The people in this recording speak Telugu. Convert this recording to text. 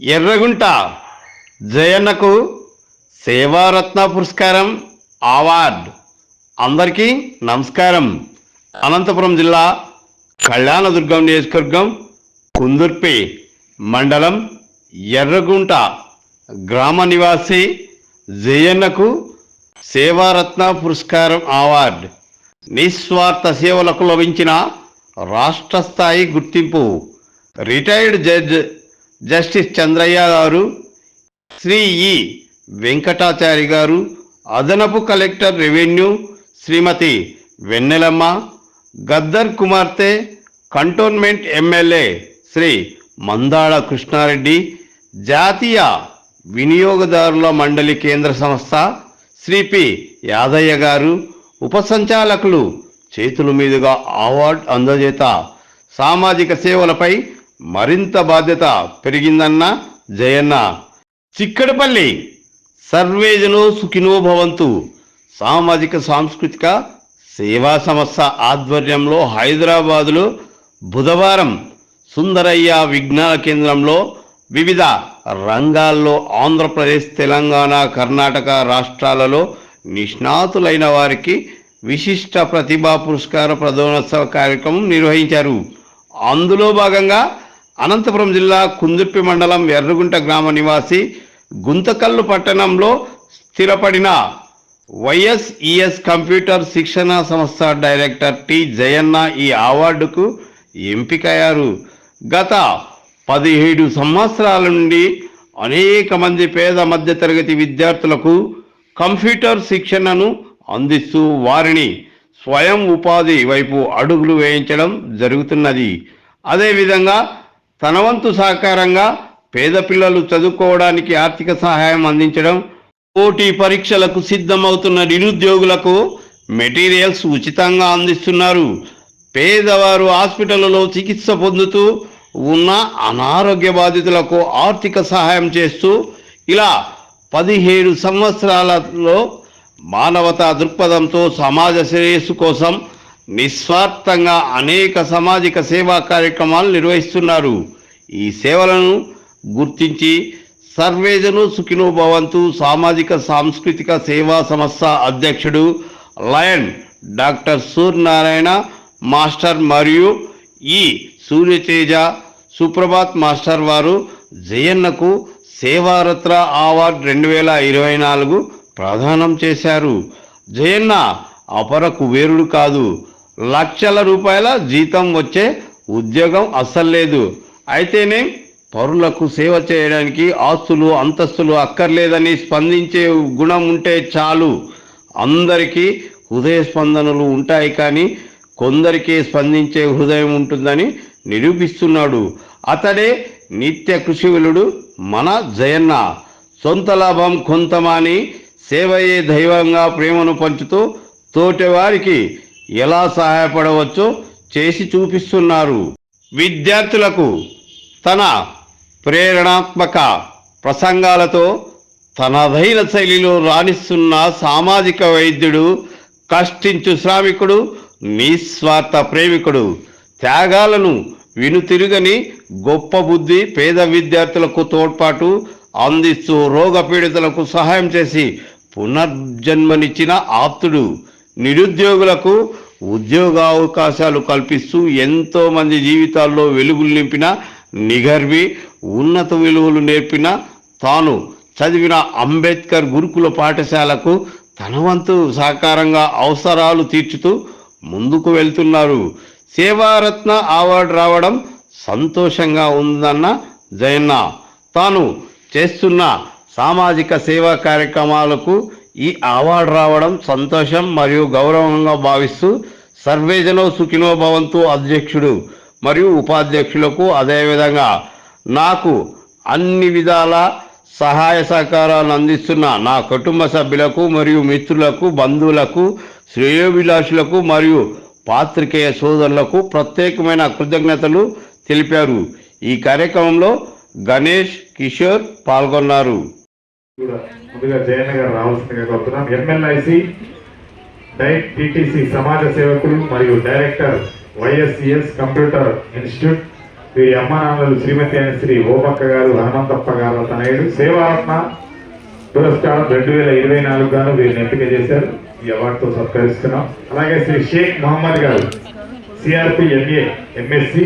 ఎర్రగుంట జయన్నకు సేవారత్న పురస్కారం అవార్డ్. అందరికీ నమస్కారం. అనంతపురం జిల్లా కళ్యాణదుర్గం నియోజకవర్గం కుందుర్పి మండలం ఎర్రగుంట గ్రామ నివాసి జయన్నకు సేవారత్న పురస్కారం అవార్డ్. నిస్వార్థ సేవలకు లభించిన రాష్ట్ర స్థాయి గుర్తింపు. రిటైర్డ్ జడ్జ్ జస్టిస్ చంద్రయ్య గారు శ్రీ ఈ వెంకటాచారి గారు అదనపు కలెక్టర్ రెవెన్యూ శ్రీమతి వెన్నెలమ్మ గద్దర్ కుమార్తె కంటోన్మెంట్ ఎమ్మెల్యే శ్రీ మందాళ కృష్ణారెడ్డి జాతీయ వినియోగదారుల మండలి కేంద్ర సంస్థ శ్రీ పి యాదయ్య గారు ఉపసంచాలకులు చేతుల మీదుగా అవార్డు అందజేత సామాజిక సేవలపై మరింత బాధ్యత పెరిగిందన్న జయన్న. చిక్కడపల్లి సర్వేజనో సుఖినో భవంతు. సామాజిక సాంస్కృతిక సేవా సంస్థ ఆధ్వర్యంలో హైదరాబాదులో బుధవారం సుందరయ్య విజ్ఞాన కేంద్రంలో వివిధ రంగాల్లో ఆంధ్రప్రదేశ్ తెలంగాణ కర్ణాటక రాష్ట్రాలలో నిష్ణాతులైన వారికి విశిష్ట ప్రతిభా పురస్కార ప్రధానోత్సవ కార్యక్రమం నిర్వహించారు. అందులో భాగంగా అనంతపురం జిల్లా కుందుర్పి మండలం ఎర్రగుంట గ్రామ నివాసి గుంతకల్లు పట్టణంలో స్థిరపడిన వైఎస్ఈఎస్ కంప్యూటర్ శిక్షణ సంస్థ డైరెక్టర్ టి జయన్న ఈ అవార్డుకు ఎంపికయ్యారు. గత పదిహేడు సంవత్సరాల నుండి అనేక మంది పేద మధ్యతరగతి విద్యార్థులకు కంప్యూటర్ శిక్షణను అందిస్తూ వారిని స్వయం ఉపాధి వైపు అడుగులు వేయించడం జరుగుతున్నది. అదేవిధంగా తన వంతు సహకారంగా పేద పిల్లలు చదువుకోవడానికి ఆర్థిక సహాయం అందించడం పోటీ పరీక్షలకు సిద్ధమవుతున్న నిరుద్యోగులకు మెటీరియల్స్ ఉచితంగా అందిస్తున్నారు. పేదవారు హాస్పిటల్లో చికిత్స పొందుతూ ఉన్న అనారోగ్య బాధితులకు ఆర్థిక సహాయం చేస్తూ ఇలా పదిహేడు సంవత్సరాలలో మానవతా దృక్పథంతో సమాజ శ్రేయస్సు కోసం నిస్వార్థంగా అనేక సామాజిక సేవా కార్యక్రమాలు నిర్వహిస్తున్నారు. ఈ సేవలను గుర్తించి సర్వేజను సుఖినో భవంతు సామాజిక సాంస్కృతిక సేవా సంస్థ అధ్యక్షుడు లయన్ డాక్టర్ సూర్యనారాయణ మాస్టర్ మరియు ఈ సూర్యతేజ సుప్రభాత్ మాస్టర్ వారు జయన్నకు సేవారత్న అవార్డు రెండు వేల ఇరవై నాలుగు ప్రదానం చేశారు. జయన్న అపర కుబేరుడు కాదు. లక్షల రూపాయల జీతం వచ్చే ఉద్యోగం అస్సలు లేదు. అయితేనే పరులకు సేవ చేయడానికి ఆస్తులు అంతస్తులు అక్కర్లేదని స్పందించే గుణం ఉంటే చాలు. అందరికీ హృదయ స్పందనలు ఉంటాయి కానీ కొందరికే స్పందించే హృదయం ఉంటుందని నిరూపిస్తున్నాడు. అతడే నిత్య కృషివులుడు మన జయన్న. సొంత లాభం కొంతమాని సేవయే దైవంగా ప్రేమను పంచుతూ తోటివారికి ఎలా సహాయపడవచ్చో చేసి చూపిస్తున్నారు. విద్యార్థులకు తన ప్రేరణాత్మక ప్రసంగాలతో తనదైన శైలిలో రాణిస్తున్న సామాజిక వైద్యుడు కష్టించు శ్రామికుడు నిస్వార్థ ప్రేమికుడు త్యాగాలను వినుతిరుగని గొప్ప బుద్ధి పేద విద్యార్థులకు తోడ్పాటు అందిస్తూ రోగ పీడితులకు సహాయం చేసి పునర్జన్మనిచ్చిన ఆప్తుడు. నిరుద్యోగులకు ఉద్యోగావకాశాలు కల్పిస్తూ ఎంతోమంది జీవితాల్లో వెలుగులు నింపిన నిగర్వి ఉన్నత విలువలు నేర్పిన తాను చదివిన అంబేద్కర్ గురుకుల పాఠశాలకు తన వంతు సహకారంగా అవసరాలు తీర్చుతూ ముందుకు వెళ్తున్నారు. సేవారత్న అవార్డు రావడం సంతోషంగా ఉందన్న జయన్న తాను చేస్తున్న సామాజిక సేవా కార్యక్రమాలకు ఈ అవార్డు రావడం సంతోషం మరియు గౌరవంగా భావిస్తూ సర్వేజనో సుఖినో భవంతు అధ్యక్షుడు మరియు ఉపాధ్యక్షులకు అదేవిధంగా నాకు అన్ని విధాల సహాయ సహకారాలు అందిస్తున్న నా కుటుంబ సభ్యులకు మరియు మిత్రులకు బంధువులకు శ్రేయోభిలాషులకు మరియు పాత్రికేయ సోదరులకు ప్రత్యేకమైన కృతజ్ఞతలు తెలిపారు. ఈ కార్యక్రమంలో గణేష్ కిషోర్ పాల్గొన్నారు. ముందుగా జయన్న గారు రావాల్సిందిగా కోరుతున్నాం. ఎంఎల్ఐసి డైట్ టిటిసి సమాజ సేవకులు మరియు డైరెక్టర్ వైఎస్సిఎస్ కంప్యూటర్ ఇన్స్టిట్యూట్ వీరి అమ్మానాన్నలు శ్రీమతి అని శ్రీ ఓమక్క గారు హనుమంతప్ప గారు తనయుడు సేవారత్న పురస్కారం రెండు వేల ఇరవై నాలుగు గాను వీరిని ఎంపిక చేశారు. ఈ అవార్డుతో సత్కరిస్తున్నాం. అలాగే శ్రీ షేక్ మహమ్మద్ గారు సిఆర్పి ఎంఏ ఎంఎస్సి